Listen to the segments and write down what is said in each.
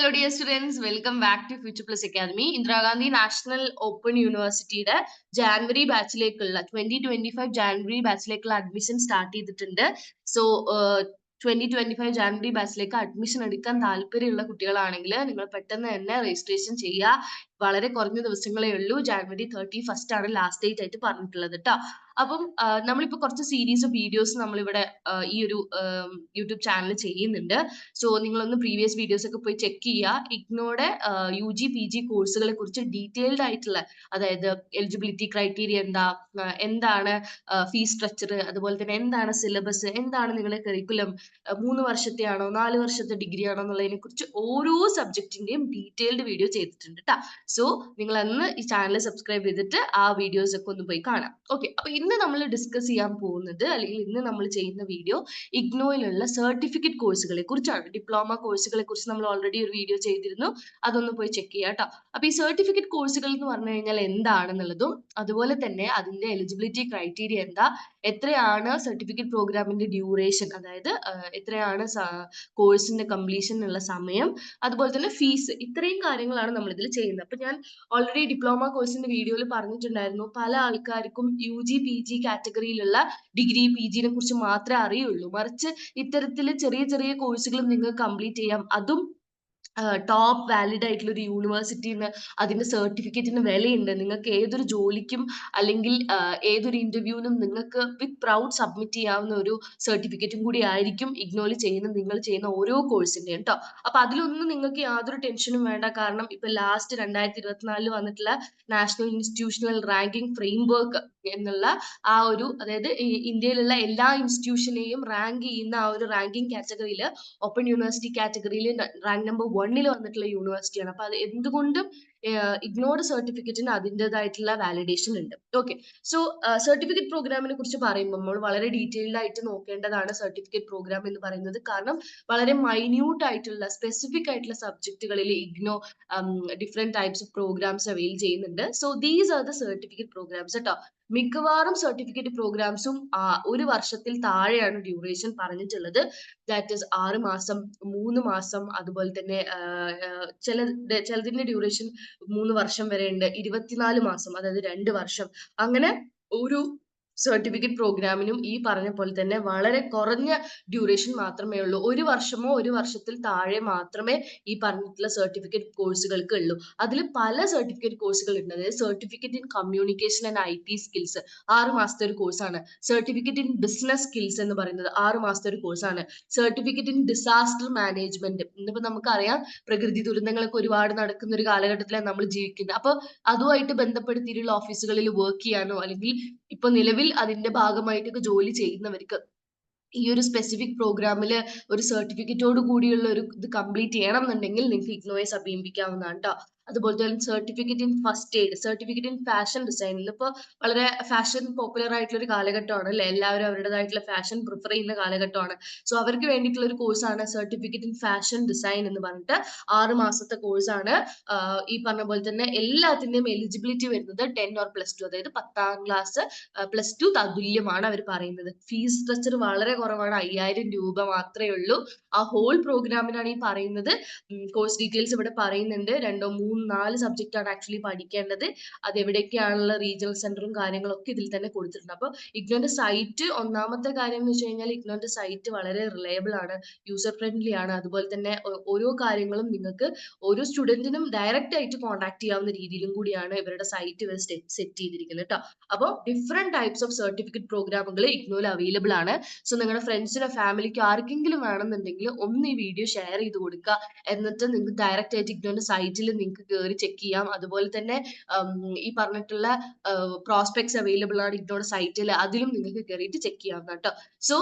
Hello dear students welcome back to future plus academy Indira Gandhi national open യൂണിവേഴ്സിറ്റിയുടെ January ബാച്ചിലേക്കുള്ള twenty twenty five January ബാച്ചിലേക്കുള്ള admission start ചെയ്തിട്ടുണ്ട്. So twenty twenty five January ബാച്ചിലേക്ക് admission എടുക്കാൻ താല്പര്യമുള്ള കുട്ടികളാണെങ്കിൽ നിങ്ങൾ പെട്ടെന്ന് തന്നെ രജിസ്ട്രേഷൻ ചെയ്യുക. വളരെ കുറഞ്ഞ ദിവസങ്ങളേ ഉള്ളൂ. ജാനുവരി തേർട്ടി ഫസ്റ്റ് ആണ് ലാസ്റ്റ് ഡേറ്റ് ആയിട്ട് പറഞ്ഞിട്ടുള്ളത് കേട്ടോ അപ്പം നമ്മളിപ്പോ കുറച്ച് സീരീസ് വീഡിയോസ് നമ്മളിവിടെ ഈ ഒരു യൂട്യൂബ് ചാനൽ ചെയ്യുന്നുണ്ട്. സോ നിങ്ങളൊന്ന് പ്രീവിയസ് വീഡിയോസ് ഒക്കെ പോയി ചെക്ക് ചെയ്യുക. ഇഗ്നോയുടെ യു ജി പി ജി കോഴ്സുകളെ കുറിച്ച് ഡീറ്റെയിൽഡ് ആയിട്ടുള്ള അതായത് എലിജിബിലിറ്റി ക്രൈറ്റീരിയ എന്താ എന്താണ് ഫീസ് സ്ട്രക്ചർ അതുപോലെ തന്നെ എന്താണ് സിലബസ് എന്താണ് നിങ്ങളുടെ കരിക്കുലം മൂന്ന് വർഷത്തെ ആണോ നാല് വർഷത്തെ ഡിഗ്രി ആണോ എന്നുള്ളതിനെ കുറിച്ച് ഓരോ സബ്ജക്റ്റിന്റെയും ഡീറ്റെയിൽഡ് വീഡിയോ ചെയ്തിട്ടുണ്ട് കേട്ടോ സോ നിങ്ങൾ അന്ന് ഈ ചാനൽ സബ്സ്ക്രൈബ് ചെയ്തിട്ട് ആ വീഡിയോസ് ഒക്കെ ഒന്ന് പോയി കാണാം. ഓക്കെ അപ്പൊ ഇന്ന് നമ്മൾ ഡിസ്കസ് ചെയ്യാൻ പോകുന്നത് അല്ലെങ്കിൽ ഇന്ന് നമ്മൾ ചെയ്യുന്ന വീഡിയോ ഇഗ്നോയിലുള്ള സർട്ടിഫിക്കറ്റ് കോഴ്സുകളെ കുറിച്ചാണ്. ഡിപ്ലോമ കോഴ്സുകളെ കുറിച്ച് നമ്മൾ ഓൾറെഡി ഒരു വീഡിയോ ചെയ്തിരുന്നു. അതൊന്ന് പോയി ചെക്ക് ചെയ്യാം കേട്ടോ അപ്പൊ ഈ സർട്ടിഫിക്കറ്റ് കോഴ്സുകൾ എന്ന് പറഞ്ഞു കഴിഞ്ഞാൽ എന്താണെന്നുള്ളതും അതുപോലെ തന്നെ അതിന്റെ എലിജിബിലിറ്റി ക്രൈറ്റീരിയ എന്താ എത്രയാണ് സർട്ടിഫിക്കറ്റ് പ്രോഗ്രാമിന്റെ ഡ്യൂറേഷൻ അതായത് എത്രയാണ് കോഴ്സിന്റെ കംപ്ലീഷനുള്ള സമയം അതുപോലെ തന്നെ ഫീസ് ഇത്രയും കാര്യങ്ങളാണ് നമ്മൾ ഇതിൽ ചെയ്യുന്നത്. അപ്പൊ ഞാൻ ഓൾറെഡി ഡിപ്ലോമ കോഴ്സിന്റെ വീഡിയോയിൽ പറഞ്ഞിട്ടുണ്ടായിരുന്നു. പല ആൾക്കാർക്കും യു ജി ജി കാറ്റഗറിയിലുള്ള ഡിഗ്രി പി ജിനെ കുറിച്ച് മാത്രമേ അറിയുള്ളൂ. മറിച്ച് ഇത്തരത്തിൽ ചെറിയ ചെറിയ കോഴ്സുകൾ നിങ്ങൾക്ക് കംപ്ലീറ്റ് ചെയ്യാം. അതും ടോപ്പ് വാലിഡ് ആയിട്ടുള്ള ഒരു യൂണിവേഴ്സിറ്റിന്ന് അതിന്റെ സർട്ടിഫിക്കറ്റിന് വിലയുണ്ട്. നിങ്ങൾക്ക് ഏതൊരു ജോലിക്കും അല്ലെങ്കിൽ ഏതൊരു ഇന്റർവ്യൂവിനും നിങ്ങൾക്ക് വിത്ത് പ്രൗഡ് സബ്മിറ്റ് ചെയ്യാവുന്ന ഒരു സർട്ടിഫിക്കറ്റും കൂടി ആയിരിക്കും ഇഗ്നോയിൽ ചെയ്യുന്ന നിങ്ങൾ ചെയ്യുന്ന ഓരോ കോഴ്സിന്റെയും കേട്ടോ അപ്പൊ അതിലൊന്നും നിങ്ങൾക്ക് യാതൊരു ടെൻഷനും വേണ്ട. കാരണം ഇപ്പൊ ലാസ്റ്റ് രണ്ടായിരത്തി ഇരുപത്തിനാലിൽ വന്നിട്ടുള്ള നാഷണൽ ഇൻസ്റ്റിറ്റ്യൂഷണൽ റാങ്കിംഗ് ഫ്രെയിംവർക്ക് എന്നുള്ള ആ ഒരു അതായത് ഇന്ത്യയിലുള്ള എല്ലാ ഇൻസ്റ്റിറ്റ്യൂഷനെയും റാങ്ക് ചെയ്യുന്ന ആ ഒരു റാങ്കിങ് കാറ്റഗറിയിൽ ഓപ്പൺ യൂണിവേഴ്സിറ്റി കാറ്റഗറിയിൽ റാങ്ക് നമ്പർ വണ്ണിൽ വന്നിട്ടുള്ള യൂണിവേഴ്സിറ്റിയാണ് അപ്പൊ അത് എന്തുകൊണ്ടും ഇഗ്നോർഡ് സർട്ടിഫിക്കറ്റിന് അതിന്റെതായിട്ടുള്ള വാലിഡേഷൻ ഉണ്ട്. ഓക്കെ സോ സർട്ടിഫിക്കറ്റ് പ്രോഗ്രാമിനെ കുറിച്ച് പറയുമ്പോൾ നമ്മൾ വളരെ ഡീറ്റെയിൽഡ് ആയിട്ട് നോക്കേണ്ടതാണ് സർട്ടിഫിക്കറ്റ് പ്രോഗ്രാം എന്ന് പറയുന്നത്. കാരണം വളരെ മൈന്യൂട്ട് ആയിട്ടുള്ള സ്പെസിഫിക് ആയിട്ടുള്ള സബ്ജക്റ്റുകളിൽ IGNOU different types of programmes avail ചെയ്യുന്നുണ്ട്. So these are the certificate programmes കേട്ടോ മിക്കവാറും സർട്ടിഫിക്കറ്റ് പ്രോഗ്രാംസും ഒരു വർഷത്തിൽ താഴെയാണ് ഡ്യൂറേഷൻ പറഞ്ഞിട്ടുള്ളത്. ദാറ്റ് ഇസ് ആറ് മാസം മൂന്ന് മാസം അതുപോലെ തന്നെ ചില ചിലതിന്റെ ഡ്യൂറേഷൻ മൂന്ന് വർഷം വരെ ഉണ്ട്. ഇരുപത്തിനാല് മാസം അതായത് രണ്ട് വർഷം. അങ്ങനെ ഒരു സർട്ടിഫിക്കറ്റ് പ്രോഗ്രാമിനും ഈ പറഞ്ഞ പോലെ തന്നെ വളരെ കുറഞ്ഞ ഡ്യൂറേഷൻ മാത്രമേ ഉള്ളൂ. ഒരു വർഷമോ ഒരു വർഷത്തിൽ താഴെ മാത്രമേ ഈ പറഞ്ഞിട്ടുള്ള സർട്ടിഫിക്കറ്റ് കോഴ്സുകൾക്ക് ഉള്ളൂ. അതിൽ പല സർട്ടിഫിക്കറ്റ് കോഴ്സുകൾ ഉണ്ട്. അതായത് certificate in communication and I T skills ആറ് മാസത്തെ ഒരു കോഴ്സാണ് സർട്ടിഫിക്കറ്റ് ഇൻ ബിസിനസ് സ്കിൽസ് എന്ന് പറയുന്നത് ആറ് മാസത്തെ ഒരു കോഴ്സാണ് സർട്ടിഫിക്കറ്റ് ഇൻ ഡിസാസ്റ്റർ മാനേജ്മെന്റ് ഇന്നിപ്പോ നമുക്കറിയാം പ്രകൃതി ദുരന്തങ്ങളൊക്കെ ഒരുപാട് നടക്കുന്ന ഒരു കാലഘട്ടത്തിലാണ് നമ്മൾ ജീവിക്കുന്നത്. അപ്പൊ അതുമായിട്ട് ബന്ധപ്പെടുത്തിയിട്ടുള്ള ഓഫീസുകളിൽ വർക്ക് ചെയ്യാനോ അല്ലെങ്കിൽ ഇപ്പൊ നിലവിൽ അതിന്റെ ഭാഗമായിട്ടൊക്കെ ജോലി ചെയ്യുന്നവർക്ക് ഈ ഒരു സ്പെസിഫിക് പ്രോഗ്രാമിൽ ഒരു സർട്ടിഫിക്കറ്റോട് കൂടിയുള്ള ഒരു ഇത് കംപ്ലീറ്റ് ചെയ്യണം എന്നുണ്ടെങ്കിൽ നിങ്ങൾക്ക് ഇഗ്നോയെ സമീപിക്കാവുന്നതാണ് കേട്ടോ അതുപോലെ തന്നെ certificate in first aid certificate in fashion ഡിസൈനിൽ ഇപ്പോൾ വളരെ ഫാഷൻ പോപ്പുലർ ആയിട്ടുള്ള ഒരു കാലഘട്ടമാണ് അല്ലെ? എല്ലാവരും അവരുടേതായിട്ടുള്ള ഫാഷൻ പ്രിഫർ ചെയ്യുന്ന കാലഘട്ടമാണ്. സോ അവർക്ക് വേണ്ടിയിട്ടുള്ള ഒരു കോഴ്സാണ് സർട്ടിഫിക്കറ്റ് ഇൻ ഫാഷൻ ഡിസൈൻ എന്ന് പറഞ്ഞിട്ട് ആറ് മാസത്തെ കോഴ്സാണ് ഈ പറഞ്ഞ പോലെ തന്നെ എല്ലാത്തിന്റെയും എലിജിബിലിറ്റി വരുന്നത് ടെൻ ഓർ പ്ലസ് ടു അതായത് പത്താം ക്ലാസ് പ്ലസ് ടു തതുല്യമാണ് അവർ പറയുന്നത്. ഫീസ് സ്ട്രക്ചർ വളരെ കുറവാണ് അയ്യായിരം രൂപ മാത്രമേ ഉള്ളൂ. ആ ഹോൾ പ്രോഗ്രാമിനാണ് ഈ പറയുന്നത്. കോഴ്സ് ഡീറ്റെയിൽസ് ഇവിടെ പറയുന്നുണ്ട്. രണ്ടോ മൂന്ന് നാല് സബ്ജക്റ്റ് ആണ് ആക്ച്വലി പഠിക്കേണ്ടത്. അത് എവിടെയൊക്കെയാണുള്ള റീജിയണൽ സെന്ററും കാര്യങ്ങളൊക്കെ ഇതിൽ തന്നെ കൊടുത്തിട്ടുണ്ട്. അപ്പോൾ ഇഗ്നോന്റെ സൈറ്റ് ഒന്നാമത്തെ കാര്യം എന്ന് വെച്ച് കഴിഞ്ഞാൽ ഇഗ്നോന്റെ സൈറ്റ് വളരെ റിലയബിൾ ആണ് യൂസർ ഫ്രണ്ട്ലി ആണ്. അതുപോലെ തന്നെ ഓരോ കാര്യങ്ങളും നിങ്ങൾക്ക് ഓരോ സ്റ്റുഡന്റിനും ഡയറക്റ്റ് ആയിട്ട് കോൺടാക്ട് ചെയ്യാവുന്ന രീതിയിലും കൂടിയാണ് ഇവരുടെ സൈറ്റ് ഇവർ സെറ്റ് ചെയ്തിരിക്കുന്നത് കേട്ടോ അപ്പോൾ ഡിഫറെന്റ് ടൈപ്സ് ഓഫ് സർട്ടിഫിക്കറ്റ് പ്രോഗ്രാമുകൾ ഇഗ്നോയിൽ അവൈലബിൾ ആണ്. സോ നിങ്ങളുടെ ഫ്രണ്ട്സിനോ ഫാമിലിക്ക് ആർക്കെങ്കിലും വേണമെന്നുണ്ടെങ്കിൽ ഒന്ന് ഈ വീഡിയോ ഷെയർ ചെയ്ത് കൊടുക്കുക. എന്നിട്ട് നിങ്ങൾക്ക് ഡയറക്റ്റ് ആയിട്ട് ഇഗ്നോന്റെ സൈറ്റിൽ നിങ്ങൾക്ക് കയറി ചെക്ക് ചെയ്യാം. അതുപോലെ തന്നെ ഈ പറഞ്ഞിട്ടുള്ള പ്രോസ്പെക്ട്സ് അവൈലബിൾ ആണ് ഇതിനോട് സൈറ്റിൽ അതിലും നിങ്ങൾക്ക് കയറിയിട്ട് ചെക്ക് ചെയ്യാം കേട്ടോ സോ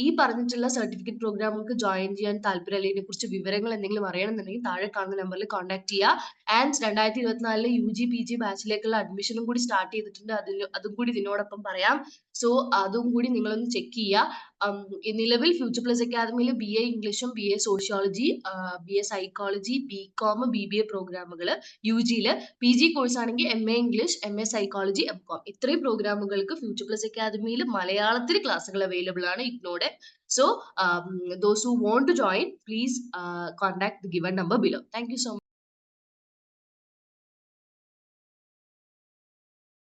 ഈ പറഞ്ഞിട്ടുള്ള സർട്ടിഫിക്കറ്റ് പ്രോഗ്രാം നിങ്ങൾക്ക് ജോയിൻ ചെയ്യാൻ താല്പര്യം ഇതിനെ കുറിച്ച് വിവരങ്ങൾ എന്തെങ്കിലും അറിയണമെന്നുണ്ടെങ്കിൽ താഴെ കാണുന്ന നമ്പറിൽ കോൺടാക്ട് ചെയ്യുക ആൻഡ് രണ്ടായിരത്തി ഇരുപത്തിനാലിൽ യു ജി പി ജി ബാച്ചിലേക്കുള്ള അഡ്മിഷനും കൂടി സ്റ്റാർട്ട് ചെയ്തിട്ടുണ്ട്. അതിൽ അതും കൂടി ഇതിനോടൊപ്പം പറയാം. സോ അതും കൂടി നിങ്ങളൊന്ന് ചെക്ക് ചെയ്യുക നിലവിൽ ഫ്യൂച്ചർ പ്ലസ് അക്കാദമിയിൽ ബി എ ഇംഗ്ലീഷും B A sociology B A psychology B com B B A പ്രോഗ്രാമുകൾ യു ജിയിൽ പി ജി കോഴ്സ് ആണെങ്കിൽ M A English M A psychology M com ഇത്രയും പ്രോഗ്രാമുകൾക്ക് ഫ്യൂച്ചർ പ്ലസ് അക്കാദമിയിൽ മലയാളത്തിൽ ക്ലാസ്സുകൾ അവൈലബിൾ ആണ് ഇഗ്നോടെ. So those who want to join please contact the given number below thank you so